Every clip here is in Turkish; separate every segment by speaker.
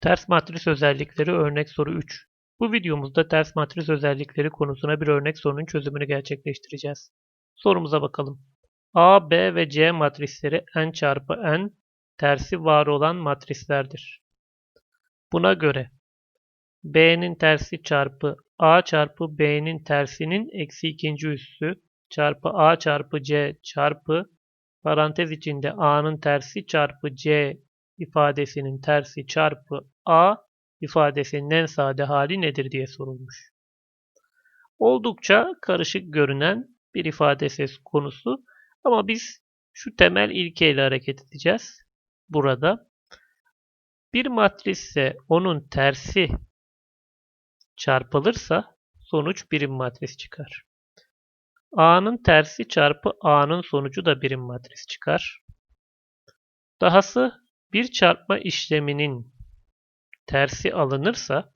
Speaker 1: Ters matris özellikleri örnek soru 3. Bu videomuzda ters matris özellikleri konusuna bir örnek sorunun çözümünü gerçekleştireceğiz. Sorumuza bakalım. A, B ve C matrisleri n çarpı n tersi var olan matrislerdir. Buna göre B'nin tersi çarpı A çarpı B'nin tersinin eksi ikinci üssü çarpı A çarpı C çarpı parantez içinde A'nın tersi çarpı C ifadesinin tersi çarpı A ifadesinin en sade hali nedir diye sorulmuş. Oldukça karışık görünen bir ifade ses konusu ama biz şu temel ilkeyle hareket edeceğiz. Burada bir matrisse onun tersi çarpılırsa sonuç birim matris çıkar. A'nın tersi çarpı A'nın sonucu da birim matris çıkar. Dahası bir çarpma işleminin tersi alınırsa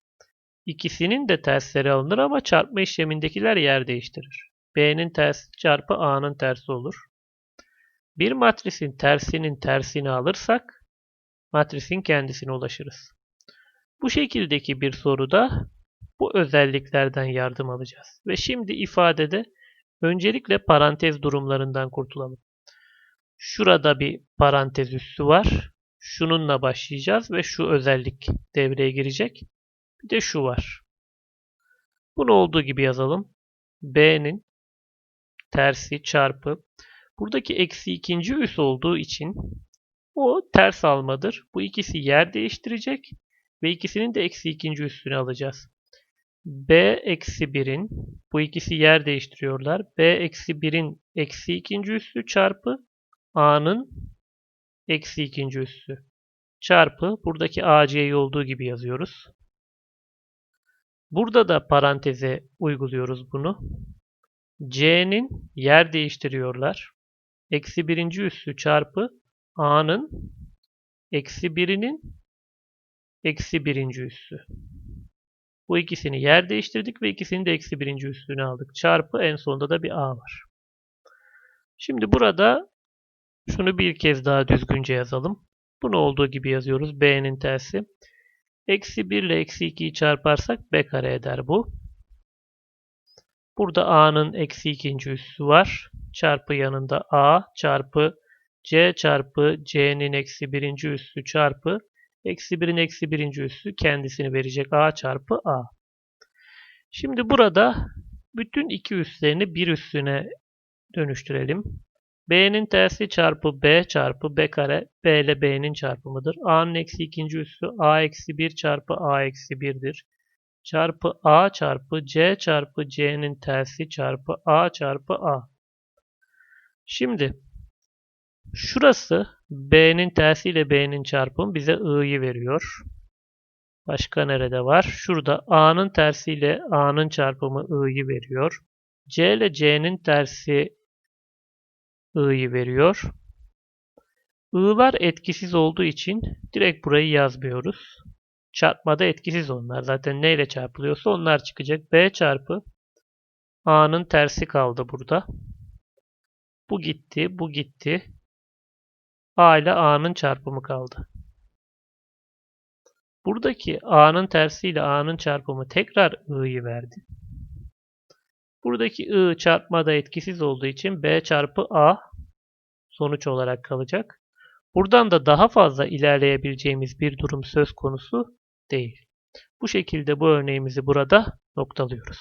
Speaker 1: ikisinin de tersleri alınır ama çarpma işlemindekiler yer değiştirir. B'nin tersi çarpı A'nın tersi olur. Bir matrisin tersinin tersini alırsak matrisin kendisine ulaşırız. Bu şekildeki bir soruda bu özelliklerden yardım alacağız. Ve şimdi ifadede öncelikle parantez durumlarından kurtulalım. Şurada bir parantez üssü var. Şununla başlayacağız ve şu özellik devreye girecek. Bir de şu var. Bunu olduğu gibi yazalım. B'nin tersi çarpı. Buradaki eksi ikinci üs olduğu için o ters almadır. Bu ikisi yer değiştirecek ve ikisinin de eksi ikinci üstünü alacağız. B eksi 1'in bu ikisi yer değiştiriyorlar. B eksi 1'in eksi ikinci üssü çarpı A'nın eksi ikinci üssü çarpı buradaki AC'yi olduğu gibi yazıyoruz. Burada da paranteze uyguluyoruz bunu. C'nin yer değiştiriyorlar. Eksi birinci üssü çarpı A'nın eksi birinin eksi birinci üssü. Bu ikisini yer değiştirdik ve ikisini de eksi birinci üstüne aldık. Çarpı en sonunda da bir A var. Şimdi burada şunu bir kez daha düzgünce yazalım. Bunu olduğu gibi yazıyoruz. B'nin tersi. Eksi 1 ile eksi 2'yi çarparsak B kare eder bu. Burada A'nın eksi ikinci üssü var. Çarpı yanında A çarpı C çarpı C'nin eksi birinci üssü çarpı eksi 1'in eksi birinci üssü kendisini verecek A çarpı A. Şimdi burada bütün iki üslerini bir üssüne dönüştürelim. B'nin tersi çarpı B çarpı B kare B ile B'nin çarpımıdır. A'nın eksi ikinci üssü A eksi 1 çarpı A eksi 1'dir. Çarpı A çarpı C çarpı C'nin tersi çarpı A çarpı A. Şimdi şurası B'nin tersi ile B'nin çarpımı bize I'yi veriyor. Başka nerede var? Şurada A'nın tersi ile A'nın çarpımı I'yi veriyor. C ile C'nin tersi I'yi veriyor. I'lar etkisiz olduğu için direkt burayı yazmıyoruz. Çarpmada etkisiz onlar. Zaten neyle çarpılıyorsa onlar çıkacak. B çarpı A'nın tersi kaldı burada. Bu gitti, bu gitti. A ile A'nın çarpımı kaldı. Buradaki A'nın tersi ile A'nın çarpımı tekrar I'yi verdi. Buradaki I çarpmada etkisiz olduğu için B çarpı A sonuç olarak kalacak. Buradan da daha fazla ilerleyebileceğimiz bir durum söz konusu değil. Bu şekilde bu örneğimizi burada noktalıyoruz.